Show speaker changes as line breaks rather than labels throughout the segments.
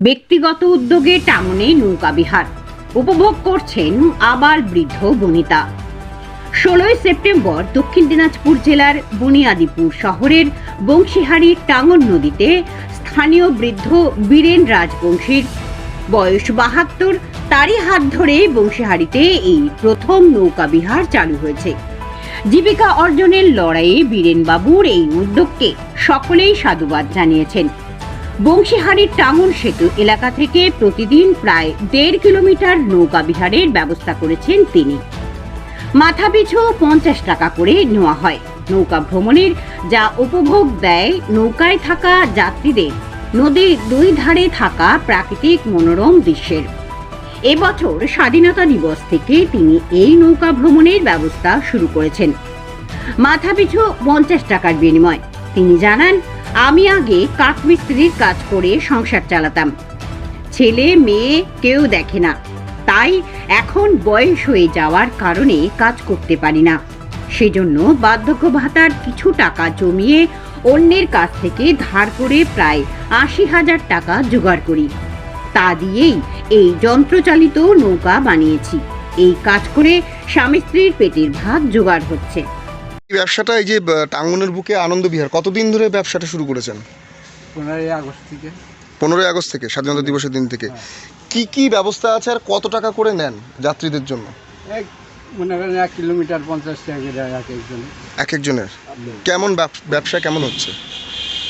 ব্যক্তিগত উদ্যোগে টাঙ্গনে নৌকা বিহার। উপভোগ করছেন আবার বৃদ্ধ বনিতা। ষোলোই সেপ্টেম্বর দক্ষিণ দিনাজপুর জেলার বুনিয়াদিপুর শহরের বংশীহারি টাঙ্গন নদীতে স্থানীয় বৃদ্ধ বীরেন রাজবংশীর বয়স বাহাত্তর, তারই হাত ধরে বংশীহারিতে এই প্রথম নৌকা বিহার চালু হয়েছে। জীবিকা অর্জনের লড়াইয়ে বীরেনবাবুর এই উদ্যোগকে সকলেই সাধুবাদ জানিয়েছেন। বংশীহারির টাঙ্গন সেতু এলাকা থেকে প্রতিদিন প্রায় দেড় কিলোমিটার নৌকা বিহারের ব্যবস্থা করেছেন তিনি। মাথাপিছু পঞ্চাশ টাকা করে নেওয়া হয়। নৌকা ভ্রমণের যা উপভোগ দেয় নৌকায় থাকা যাত্রীদের, নদীর দুই ধারে থাকা প্রাকৃতিক মনোরম দৃশ্যের। এবছর স্বাধীনতা দিবস থেকে তিনি এই নৌকা ভ্রমণের ব্যবস্থা শুরু করেছেন। মাথাপিছু পঞ্চাশ টাকার বিনিময়। তিনি জানান আমি আগে কাঠমিস্ত্রির কাজ করে সংসার চালাতাম। ছেলে, মেয়ে কেউ দেখে না। তাই এখন বয়স হয়ে যাওয়ার কারণে কাজ করতে পারি না। সেজন্য বার্ধক্য ভাতার কিছু টাকা জমিয়ে অন্যের কাছ থেকে ধার করে প্রায় আশি হাজার টাকা জোগাড় করি। তা দিয়েই এই যন্ত্রচালিত নৌকা বানিয়েছি। এই কাজ করে স্বামী স্ত্রীর পেটের ভাত জোগাড় হচ্ছে।
এই ব্যবসাটা এই যে টাঙ্গনের বুকে আনন্দ বিহার কতদিন ধরে ব্যবসাটা শুরু করেছেন?
পনেরোই আগস্ট থেকে।
পনেরোই আগস্ট থেকে স্বাধীনতা দিবসের দিন থেকে। কি কি ব্যবস্থা আছে আর কত টাকা করে নেন যাত্রীদের জন্য?
মনে করেন এক কিলোমিটার পঞ্চাশ টাকা এক একজন।
এক একজনের। কেমন ব্যবসা কেমন হচ্ছে?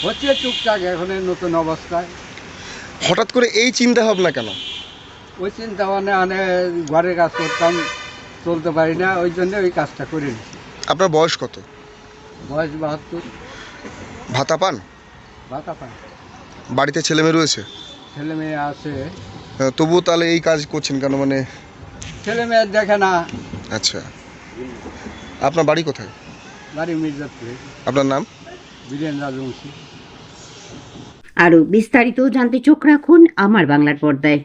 হচ্ছে টুকটাক এখন নতুন অবস্থায়।
হঠাৎ করে এই চিন্তা ভাবনা কেন?
ওই চিন্তা মানে মানে ঘরের কাজ করতাম চলতে পারি না ওই জন্য ওই কাজটা করে নিচ্ছি
আপনার বয়স কত?
বয়স বাহাত্তর।
ভাতা পান?
ভাতা পান।
বাড়িতে ছেলে মেয়ে রয়েছে?
ছেলে মেয়ে আছে।
তবুও তাহলে এই কাজ করছেন কেন মানে?
ছেলে মেয়ে দেখে না।
আচ্ছা। আপনার বাড়ি কোথায়?
বাড়ি মির্জাপুরে।
আপনার নাম?
বীরেন রাজবংশী।
আরও বিস্তারিত জানতে চোখ রাখুন আমার বাংলার পর্দায়।